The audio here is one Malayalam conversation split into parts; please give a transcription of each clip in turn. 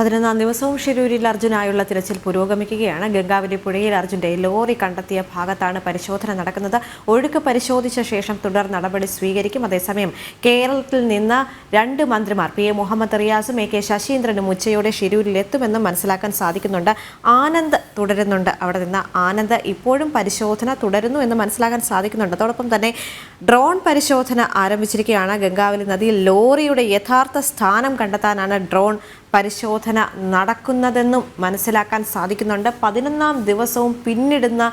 പതിനൊന്നാം ദിവസവും ഷിരൂരിൽ അർജുനായുള്ള തിരച്ചിൽ പുരോഗമിക്കുകയാണ്. ഗംഗാവലി പുഴയിൽ അർജുന്റെ ലോറി കണ്ടെത്തിയ ഭാഗത്താണ് പരിശോധന നടക്കുന്നത്. ഒഴുക്ക് പരിശോധിച്ച ശേഷം തുടർ നടപടി സ്വീകരിക്കും. അതേസമയം കേരളത്തിൽ നിന്ന് രണ്ട് മന്ത്രിമാർ പി എ മുഹമ്മദ് റിയാസും എ കെ ശശീന്ദ്രനും ഉച്ചയോടെ ഷിരൂരിൽ എത്തുമെന്നും മനസ്സിലാക്കാൻ സാധിക്കുന്നുണ്ട്. ആനന്ദ് തുടരുന്നുണ്ട്. അവിടെ നിന്ന് ആനന്ദ് ഇപ്പോഴും പരിശോധന തുടരുന്നു എന്ന് മനസ്സിലാക്കാൻ സാധിക്കുന്നുണ്ട്. അതോടൊപ്പം തന്നെ ഡ്രോൺ പരിശോധന ആരംഭിച്ചിരിക്കുകയാണ്. ഗംഗാവലി നദിയിൽ ലോറിയുടെ യഥാർത്ഥ സ്ഥാനം കണ്ടെത്താനാണ് ഡ്രോൺ പരിശോധന നടക്കുന്നതെന്നും മനസ്സിലാക്കാൻ സാധിക്കുന്നുണ്ട്. പതിനൊന്നാം ദിവസവും പിന്നിടുന്ന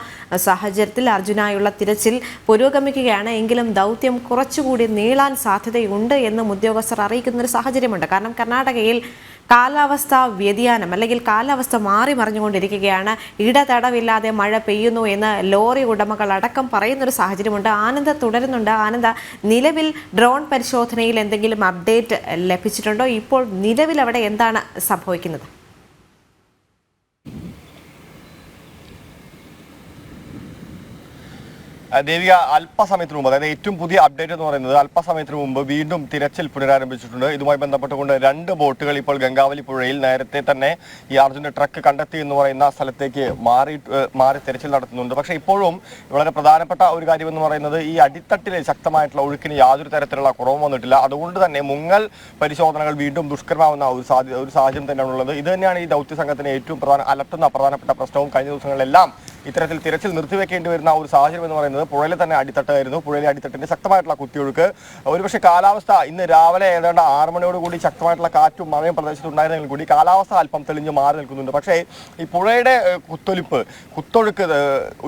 സാഹചര്യത്തിൽ അർജുനായുള്ള തിരച്ചിൽ പുരോഗമിക്കുകയാണ്. എങ്കിലും ദൗത്യം കുറച്ചുകൂടി നീളാൻ സാധ്യതയുണ്ട് എന്നും ഉദ്യോഗസ്ഥർ അറിയിക്കുന്നൊരു സാഹചര്യമുണ്ട്. കാരണം കർണാടകയിൽ കാലാവസ്ഥ വ്യതിയാനം അല്ലെങ്കിൽ കാലാവസ്ഥ മാറി മറിഞ്ഞുകൊണ്ടിരിക്കുകയാണ്. ഇടതടവില്ലാതെ മഴ പെയ്യുന്നു എന്ന് ലോറി ഉടമകൾ അടക്കം പറയുന്നൊരു സാഹചര്യമുണ്ട്. ആനന്ദ തുടരുന്നുണ്ട്. ആനന്ദ നിലവിൽ ഡ്രോൺ പരിശോധനയിൽ എന്തെങ്കിലും അപ്ഡേറ്റ് ലഭിച്ചിട്ടുണ്ടോ? ഇപ്പോൾ നിലവിൽ അവിടെ എന്താണ് സംഭവിക്കുന്നത്? ദേവിക അല്പസമയത്തിന് മുമ്പ് അതായത് ഏറ്റവും പുതിയ അപ്ഡേറ്റ് എന്ന് പറയുന്നത് അല്പസമയത്തിന് മുമ്പ് വീണ്ടും തിരച്ചിൽ പുനരാരംഭിച്ചിട്ടുണ്ട്. ഇതുമായി ബന്ധപ്പെട്ടുകൊണ്ട് രണ്ട് ബോട്ടുകൾ ഇപ്പോൾ ഗംഗാവലി പുഴയിൽ നേരത്തെ തന്നെ ഈ അർജുന്റെ ട്രക്ക് കണ്ടെത്തി എന്ന് പറയുന്ന സ്ഥലത്തേക്ക് മാറി മാറി തിരച്ചിൽ നടത്തുന്നുണ്ട്. പക്ഷെ ഇപ്പോഴും വളരെ പ്രധാനപ്പെട്ട ഒരു കാര്യം എന്ന് പറയുന്നത് ഈ അടിത്തട്ടിലെ ശക്തമായിട്ടുള്ള ഒഴുക്കിന് യാതൊരു തരത്തിലുള്ള കുറവും വന്നിട്ടില്ല. അതുകൊണ്ട് തന്നെ മുങ്ങൽ പരിശോധനകൾ വീണ്ടും ദുഷ്കരമാവുന്ന ഒരു സാധ്യത ഒരു സാഹചര്യം തന്നെയാണുള്ളത്. ഇത് തന്നെയാണ് ഈ ദൗത്യ സംഘത്തിന് ഏറ്റവും പ്രധാന അലട്ടുന്ന പ്രധാനപ്പെട്ട പ്രശ്നവും കഴിഞ്ഞ ദിവസങ്ങളിലെല്ലാം ഇത്തരത്തിൽ തിരച്ചിൽ നിർത്തിവെക്കേണ്ടി വരുന്ന ഒരു സാഹചര്യം എന്ന് പറയുന്നത് പുഴയിലെ തന്നെ അടിത്തട്ടായിരുന്നു. പുഴയിലെ അടിത്തട്ടിന്റെ ശക്തമായിട്ടുള്ള കുത്തിയൊഴുക്ക്. ഒരുപക്ഷെ കാലാവസ്ഥ ഇന്ന് രാവിലെ ഏതാണ്ട് ആറ് മണിയോട് കൂടി ശക്തമായിട്ടുള്ള കാറ്റും മഴയും പ്രദേശത്തുണ്ടായിരുന്നെങ്കിൽ കൂടി കാലാവസ്ഥ അല്പം തെളിഞ്ഞ് മാറി നിൽക്കുന്നുണ്ട്. പക്ഷേ ഈ പുഴയുടെ കുത്തൊലിപ്പ് കുത്തൊഴുക്ക്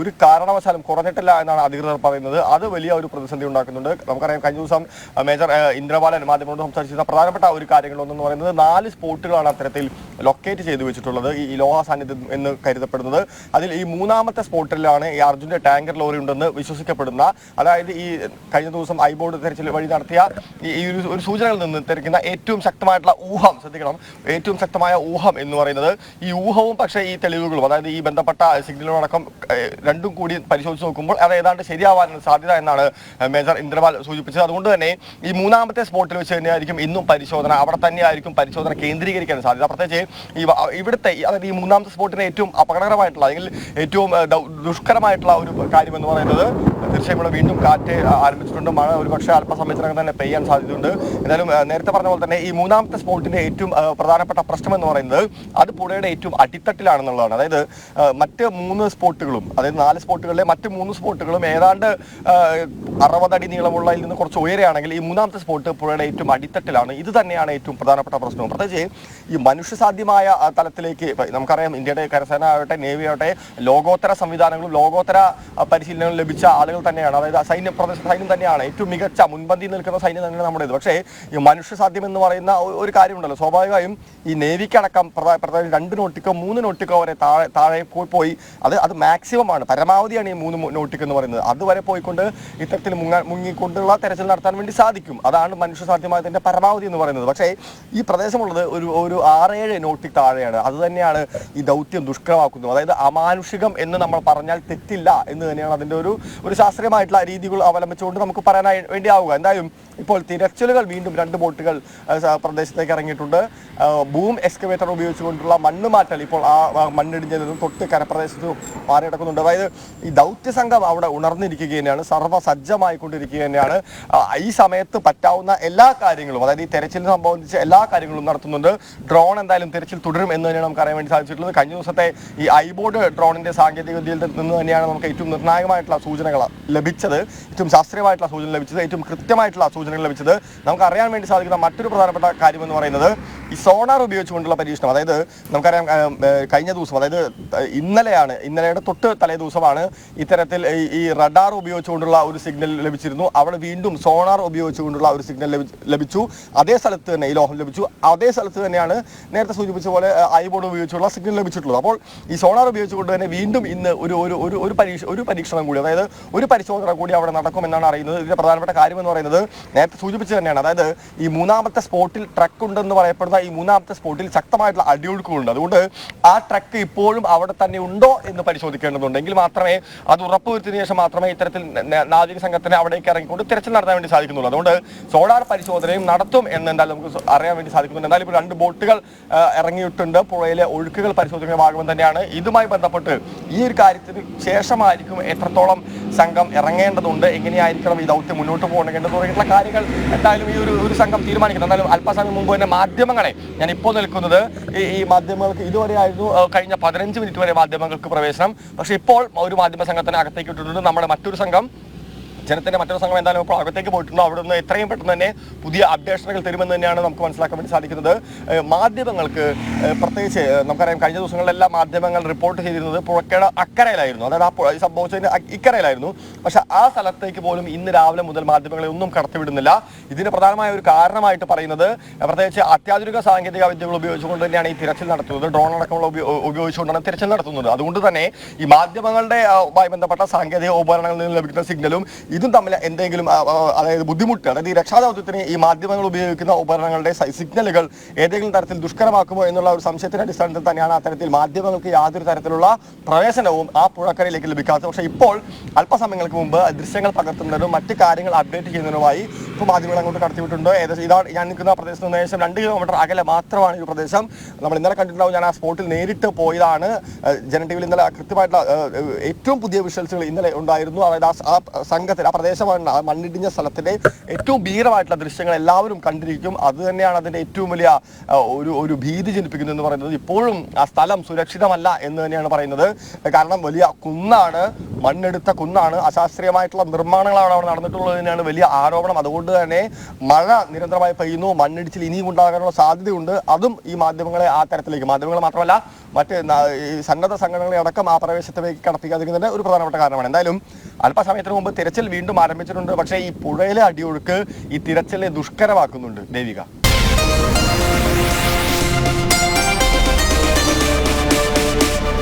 ഒരു കാരണവശാലും കുറഞ്ഞിട്ടില്ല എന്നാണ് അധികൃതർ പറയുന്നത്. അത് വലിയ ഒരു പ്രതിസന്ധി ഉണ്ടാക്കുന്നുണ്ട്. നമുക്കറിയാം കഴിഞ്ഞ ദിവസം മേജർ ഇന്ദ്രബാലൻ മാധ്യമങ്ങളോട് സംസാരിച്ചിരുന്ന പ്രധാനപ്പെട്ട ഒരു കാര്യങ്ങളൊന്നെന്ന് പറയുന്നത് നാല് സ്പോട്ടുകളാണ് അത്തരത്തിൽ ലൊക്കേറ്റ് ചെയ്തു വെച്ചിട്ടുള്ളത്. ഈ ലോഹ സാന്നിധ്യം എന്ന് കരുതപ്പെടുന്നത്. അതിൽ ഈ മൂന്നാമത്തെ സ്പോട്ടിലാണ് ഈ അർജുന്റെ ടാങ്കർ ലോറി ഉണ്ടെന്ന് വിശ്വസിക്കപ്പെടുന്ന അതായത് ഈ കഴിഞ്ഞ ദിവസം ഐബോർഡ് തെരച്ചിൽ വഴി നടത്തിയ ഈ ഒരു സൂചനകളിൽ നിന്ന് തിരക്കുന്ന ഏറ്റവും ശക്തമായിട്ടുള്ള ഊഹം ശ്രദ്ധിക്കണം. ഏറ്റവും ശക്തമായ ഊഹം എന്ന് പറയുന്നത് ഈ ഊഹവും പക്ഷേ ഈ തെളിവുകളും അതായത് ഈ ബന്ധപ്പെട്ട സിഗ്നലുകളടക്കം രണ്ടും കൂടി പരിശോധിച്ച് നോക്കുമ്പോൾ അത് ഏതാണ്ട് ശരിയാവാനുള്ള സാധ്യത എന്നാണ് മേജർ ഇന്ദ്രപാൽ സൂചിപ്പിച്ചത്. അതുകൊണ്ട് തന്നെ ഈ മൂന്നാമത്തെ സ്പോട്ടിൽ വെച്ച് തന്നെയായിരിക്കും ഇന്നും പരിശോധന അവിടെ തന്നെയായിരിക്കും പരിശോധന കേന്ദ്രീകരിക്കാൻ സാധ്യത. പ്രത്യേകിച്ച് ഈ ഇവിടുത്തെ അതായത് ഈ മൂന്നാമത്തെ സ്പോട്ടിന് ഏറ്റവും അപകടകരമായിട്ടുള്ള അല്ലെങ്കിൽ ഏറ്റവും ദൗ- ദുഷ്കരമായിട്ടുള്ള ഒരു കാര്യം എന്ന് പറയുന്നത് തീർച്ചയായും ഇവിടെ വീണ്ടും കാറ്റ് ആരംഭിച്ചിട്ടുണ്ട്. മഴ ഒരു പക്ഷേ അല്പസമയത്തിനകം തന്നെ പെയ്യാൻ സാധ്യതയുണ്ട്. എന്തായാലും നേരത്തെ പറഞ്ഞ പോലെ തന്നെ ഈ മൂന്നാമത്തെ സ്പോട്ടിന്റെ ഏറ്റവും പ്രധാനപ്പെട്ട പ്രശ്നം എന്ന് പറയുന്നത് അത് പുഴയുടെ ഏറ്റവും അടിത്തട്ടിലാണെന്നുള്ളതാണ്. അതായത് മറ്റ് മൂന്ന് സ്പോട്ടുകളും അതായത് നാല് സ്പോട്ടുകളിലെ മറ്റ് മൂന്ന് സ്പോട്ടുകളും ഏതാണ്ട് അറുപതടി നീളമുള്ളതിൽ നിന്ന് കുറച്ച് ഉയരെയാണെങ്കിൽ ഈ മൂന്നാമത്തെ സ്പോട്ട് പുഴയുടെ ഏറ്റവും അടിത്തട്ടിലാണ്. ഇത് തന്നെയാണ് ഏറ്റവും പ്രധാനപ്പെട്ട പ്രശ്നം പ്രത്യേകിച്ച് ഈ മനുഷ്യസാധ്യമായ തലത്തിലേക്ക് നമുക്കറിയാം ഇന്ത്യയുടെ കരസേന ആവട്ടെ നേവി ആവട്ടെ ലോകോത്തര സംവിധാനങ്ങളും ലോകോത്തര പരിശീലനങ്ങളും ലഭിച്ച ആളുകൾ തന്നെയാണ്. അതായത് സൈന്യ പ്രദേശ സൈന്യം തന്നെയാണ് ഏറ്റവും മികച്ച മുൻപന്തിയിൽ നിൽക്കുന്ന സൈന്യം തന്നെയാണ് നമ്മുടെ ഇത്. പക്ഷേ ഈ മനുഷ്യസാധ്യം എന്ന് പറയുന്ന ഒരു കാര്യമുണ്ടല്ലോ. സ്വാഭാവികമായും ഈ നേവിക്കടക്കം പ്രധാ- പ്രധാന രണ്ട് നോട്ടിക്കോ മൂന്ന് നോട്ടിക്കോ വരെ താഴെ താഴെ പോയി. അത് അത് മാക്സിമം ആണ് പരമാവധിയാണ് ഈ മൂന്ന് നോട്ടിക്ക് എന്ന് പറയുന്നത്. അതുവരെ പോയിക്കൊണ്ട് ഇത്തരത്തിൽ മുങ്ങ മുങ്ങിക്കൊണ്ടുള്ള തെരച്ചിൽ നടത്താൻ വേണ്ടി സാധിക്കും. അതാണ് മനുഷ്യ സാധ്യമായതിന്റെ പരമാവധി എന്ന് പറയുന്നത്. പക്ഷേ ഈ പ്രദേശമുള്ളത് ഒരു ഒരു ആറേഴ് നോട്ടിക്ക് താഴെയാണ്. അത് തന്നെയാണ് ഈ ദൗത്യം ദുഷ്കരമാക്കുന്നത്. അതായത് അമാനുഷികം നമ്മൾ പറഞ്ഞാൽ തെറ്റില്ല എന്ന് തന്നെയാണ് അതിന്റെ ഒരു ഒരു ശാസ്ത്രീയമായിട്ടുള്ള രീതികൾ അവലംബിച്ചുകൊണ്ട് നമുക്ക് പറയാനായി വേണ്ടിയാവുക. എന്തായാലും ഇപ്പോൾ തിരച്ചിലുകൾ വീണ്ടും രണ്ട് ബോട്ടുകൾ പ്രദേശത്തേക്ക് ഇറങ്ങിയിട്ടുണ്ട്. ബൂം എക്സ്കവേറ്റർ ഉപയോഗിച്ചുകൊണ്ടുള്ള മണ്ണ് മാറ്റൽ ഇപ്പോൾ ആ മണ്ണിടിഞ്ഞതിനും തൊട്ട് കരപ്രദേശത്ത് മാറി കിടക്കുന്നുണ്ട് അതായത് ഈ ദൗത്യ സംഘം അവിടെ ഉണർന്നിരിക്കുക തന്നെയാണ് സർവസജ്ജമായിക്കൊണ്ടിരിക്കുക തന്നെയാണ് ഈ സമയത്ത് പറ്റാവുന്ന എല്ലാ കാര്യങ്ങളും അതായത് ഈ തെരച്ചിലിനെ സംബന്ധിച്ച് എല്ലാ കാര്യങ്ങളും നടത്തുന്നുണ്ട്. ഡ്രോൺ എന്തായാലും തിരച്ചിൽ തുടരും എന്ന് തന്നെയാണ് നമുക്ക് അറിയാൻ വേണ്ടി സാധിച്ചിട്ടുള്ളത്. കഴിഞ്ഞ ദിവസത്തെ ഈ ഐബോർഡ് ഡ്രോണിന്റെ സാങ്കേതിക വിദ്യയിൽ നിന്ന് തന്നെയാണ് നമുക്ക് ഏറ്റവും നിർണായകമായിട്ടുള്ള സൂചനകൾ ലഭിച്ചത് ഏറ്റവും ശാസ്ത്രീയമായിട്ടുള്ള സൂചന ലഭിച്ചത് ഏറ്റവും കൃത്യമായിട്ടുള്ള സൂചനകൾ ലഭിച്ചത് നമുക്ക് അറിയാൻ വേണ്ടി സാധിക്കുന്ന മറ്റൊരു പ്രധാനപ്പെട്ട കാര്യം എന്ന് പറയുന്നത് ഈ സോണാർ ഉപയോഗിച്ചുകൊണ്ടുള്ള പരീക്ഷണം. അതായത് നമുക്കറിയാം കഴിഞ്ഞ ദിവസം അതായത് ഇന്നലെയാണ് ഇന്നലെയുടെ തൊട്ട് തലേ ദിവസമാണ് ഇത്തരത്തിൽ ഈ- റഡാർ ഉപയോഗിച്ചുകൊണ്ടുള്ള ഒരു സിഗ്നൽ ലഭിച്ചിരുന്നു. അവിടെ വീണ്ടും സോണാർ ഉപയോഗിച്ചുകൊണ്ടുള്ള ഒരു സിഗ്നൽ ലഭിച്ചു. അതേ സ്ഥലത്ത് തന്നെ ഈ ലോഹം ലഭിച്ചു. അതേ സ്ഥലത്ത് തന്നെയാണ് നേരത്തെ സൂചിപ്പിച്ച പോലെ ഐബോർഡ് ഉപയോഗിച്ചുള്ള സിഗ്നൽ ലഭിച്ചിട്ടുള്ളത്. അപ്പോൾ ഈ സോണാർ ഉപയോഗിച്ചുകൊണ്ട് തന്നെ വീണ്ടും ഇന്ന് ഒരു ഒരു ഒരു ഒരു പരീക്ഷ ഒരു പരീക്ഷണം കൂടി അതായത് ഒരു പരിശോധന കൂടി അവിടെ നടക്കുമെന്നാണ് അറിയുന്നത്. ഇതിന്റെ പ്രധാനപ്പെട്ട കാര്യം എന്ന് പറയുന്നത് സൂചിപ്പിച്ചു തന്നെയാണ്. അതായത് ഈ മൂന്നാമത്തെ സ്പോട്ടിൽ ട്രക്ക് ഉണ്ടെന്ന് പറയപ്പെടുന്ന ഈ മൂന്നാമത്തെ സ്പോട്ടിൽ ശക്തമായിട്ടുള്ള അടിയൊഴുക്കുകളുണ്ട്. അതുകൊണ്ട് ആ ട്രക്ക് ഇപ്പോഴും അവിടെ തന്നെ ഉണ്ടോ എന്ന് പരിശോധിക്കേണ്ടതുണ്ട്. എങ്കിൽ മാത്രമേ അത് ഉറപ്പുവരുത്തിയതിനു ശേഷം മാത്രമേ ഇത്തരത്തിൽ നാവിക സംഘത്തിന് അവിടേക്ക് ഇറങ്ങിക്കൊണ്ട് തിരച്ചിൽ നടത്താൻ വേണ്ടി സാധിക്കുന്നുള്ളൂ. അതുകൊണ്ട് സോളാർ പരിശോധനയും നടത്തും എന്ന് എന്തായാലും നമുക്ക് അറിയാൻ വേണ്ടി സാധിക്കുന്നുണ്ട് എന്തായാലും ഇപ്പോൾ രണ്ട് ബോട്ടുകൾ ഇറങ്ങിയിട്ടുണ്ട്. പുഴയിലെ ഒഴുക്കുകൾ പരിശോധിക്കുന്ന ഭാഗം തന്നെയാണ്. ഇതുമായി ബന്ധപ്പെട്ട് ഈ ഒരു കാര്യത്തിന് ശേഷമായിരിക്കും എത്രത്തോളം സംഘം ഇറങ്ങേണ്ടതുണ്ട്. എങ്ങനെയായിരിക്കണം ഈ ദൗത്യം മുന്നോട്ട് പോകേണ്ടത് തുടങ്ങിയിട്ടുള്ള കാര്യങ്ങൾ എന്തായാലും ഈ ഒരു ഒരു സംഘം തീരുമാനിക്കുന്നത് എന്തായാലും അല്പസമയം മുമ്പ് തന്നെ മാധ്യമങ്ങളെ ഞാൻ ഇപ്പോൾ നിൽക്കുന്നത് ഈ ഈ മാധ്യമങ്ങൾക്ക് ഇതുവരെ ആയിരുന്നു കഴിഞ്ഞ പതിനഞ്ച് മിനിറ്റ് വരെ മാധ്യമങ്ങൾക്ക് പ്രവേശനം. പക്ഷേ ഇപ്പോൾ ഒരു മാധ്യമ സംഘത്തിന് അകത്തേക്ക് ഇട്ടിട്ടുണ്ട്. നമ്മുടെ മറ്റൊരു സംഘം ജനത്തിന്റെ മറ്റൊരു സംഘം എന്തായാലും ഇപ്പോൾ അകത്തേക്ക് പോയിട്ടുണ്ടോ? അവിടെ നിന്ന് എത്രയും പെട്ടെന്ന് തന്നെ പുതിയ അപ്ഡേഷനുകൾ തരുമെന്ന് തന്നെയാണ് നമുക്ക് മനസ്സിലാക്കാൻ വേണ്ടി സാധിക്കുന്നത്. മാധ്യമങ്ങൾക്ക് പ്രത്യേകിച്ച് നമുക്കറിയാം കഴിഞ്ഞ ദിവസങ്ങളിലെല്ലാം മാധ്യമങ്ങൾ റിപ്പോർട്ട് ചെയ്തിരുന്നത് പുഴക്കട അക്കരയിലായിരുന്നു. അതായത് ആ സംഭവിച്ചതിന് ഇക്കരയിലായിരുന്നു. പക്ഷെ ആ സ്ഥലത്തേക്ക് പോലും ഇന്ന് രാവിലെ മുതൽ മാധ്യമങ്ങളെ ഒന്നും കടത്തിവിടുന്നില്ല. ഇതിന് പ്രധാനമായ ഒരു കാരണമായിട്ട് പറയുന്നത് പ്രത്യേകിച്ച് അത്യാധുനിക സാങ്കേതിക വിദ്യകൾ ഉപയോഗിച്ചുകൊണ്ട് തന്നെയാണ് ഈ തിരച്ചിൽ നടത്തുന്നത്. ഡ്രോൺ അടക്കമുള്ള ഉപയോഗിച്ചുകൊണ്ടാണ് തിരച്ചിൽ നടത്തുന്നത്. അതുകൊണ്ട് തന്നെ ഈ മാധ്യമങ്ങളുടെ ബന്ധപ്പെട്ട സാങ്കേതിക ഉപകരണങ്ങളിൽ നിന്ന് ലഭിക്കുന്ന സിഗ്നലും ഇതും തമ്മിൽ എന്തെങ്കിലും അതായത് ബുദ്ധിമുട്ട് അതായത് ഈ രക്ഷാദൗത്യത്തിന് ഈ മാധ്യമങ്ങൾ ഉപയോഗിക്കുന്ന ഉപകരണങ്ങളുടെ സിഗ്നലുകൾ ഏതെങ്കിലും തരത്തിൽ ദുഷ്കരമാക്കുമോ എന്നുള്ള ഒരു സംശയത്തിന്റെ അടിസ്ഥാനത്തിൽ തന്നെയാണ് അത്തരത്തിൽ മാധ്യമങ്ങൾക്ക് യാതൊരു തരത്തിലുള്ള പ്രവേശനവും ആ പുഴക്കരയിലേക്ക് ലഭിക്കാത്തത്. പക്ഷേ ഇപ്പോൾ അല്പസമയങ്ങൾക്ക് മുമ്പ് ദൃശ്യങ്ങൾ പകർത്തുന്നതിനും മറ്റ് കാര്യങ്ങൾ അപ്ഡേറ്റ് ചെയ്യുന്നതിനുമായി ഇപ്പോൾ മാധ്യമങ്ങൾ അങ്ങോട്ട് കടത്തിവിട്ടുണ്ട് ഏകദേശം ഇതാണ് ഞാൻ നിൽക്കുന്ന പ്രദേശത്ത് നിന്ന് ഏകദേശം രണ്ട് കിലോമീറ്റർ അകലെ മാത്രമാണ് ഈ പ്രദേശം. നമ്മൾ ഇന്നലെ കണ്ടിട്ടുണ്ടാവും ഞാൻ ആ സ്പോട്ടിൽ നേരിട്ട് പോയതാണ്. ജന ഇന്നലെ കൃത്യമായിട്ടുള്ള ഏറ്റവും പുതിയ വിഷ്വൽസുകൾ ഇന്നലെ ഉണ്ടായിരുന്നു. അതായത് ആ സംഘത്തിൽ ആ പ്രദേശമാണ് മണ്ണിടിഞ്ഞ സ്ഥലത്തിന്റെ ഏറ്റവും ഭീകരമായിട്ടുള്ള ദൃശ്യങ്ങൾ എല്ലാവരും കണ്ടിരിക്കും. അത് തന്നെയാണ് അതിന്റെ ഏറ്റവും വലിയ ഒരു ഒരു ഭീതി ജനിപ്പിക്കുന്നത് എന്ന് പറയുന്നത്. ഇപ്പോഴും ആ സ്ഥലം സുരക്ഷിതമല്ല എന്ന് തന്നെയാണ് പറയുന്നത്. കാരണം വലിയ കുന്നാണ് മണ്ണെടുത്ത കുന്നാണ് അശാസ്ത്രീയമായിട്ടുള്ള നിർമ്മാണങ്ങളാണ് അവിടെ നടന്നിട്ടുള്ളത് തന്നെയാണ് വലിയ ആരോപണം. അതുകൊണ്ട് തന്നെ മഴ നിരന്തരമായി പെയ്യുന്നു മണ്ണിടിച്ചിൽ ഇനിയും ഉണ്ടാകാനുള്ള സാധ്യതയുണ്ട്. അതും ഈ മാധ്യമങ്ങളെ ആ തരത്തിലേക്ക് മാധ്യമങ്ങൾ മാത്രമല്ല മറ്റ് സന്നദ്ധ സംഘടനകളെ അടക്കം ആ പ്രവേശത്തിലേക്ക് കടത്തിക്കാതിരിക്കുന്നതിന് ഒരു പ്രധാനപ്പെട്ട കാരണമാണ്. എന്തായാലും അല്പസമയത്തിന് മുമ്പ് തിരച്ചിൽ വീണ്ടും ആരംഭിച്ചിട്ടുണ്ട്. പക്ഷേ ഈ പുഴയിലെ അടിയൊഴുക്ക് ഈ തിരച്ചിലിനെ ദുഷ്കരമാക്കുന്നുണ്ട്. ദേവിക.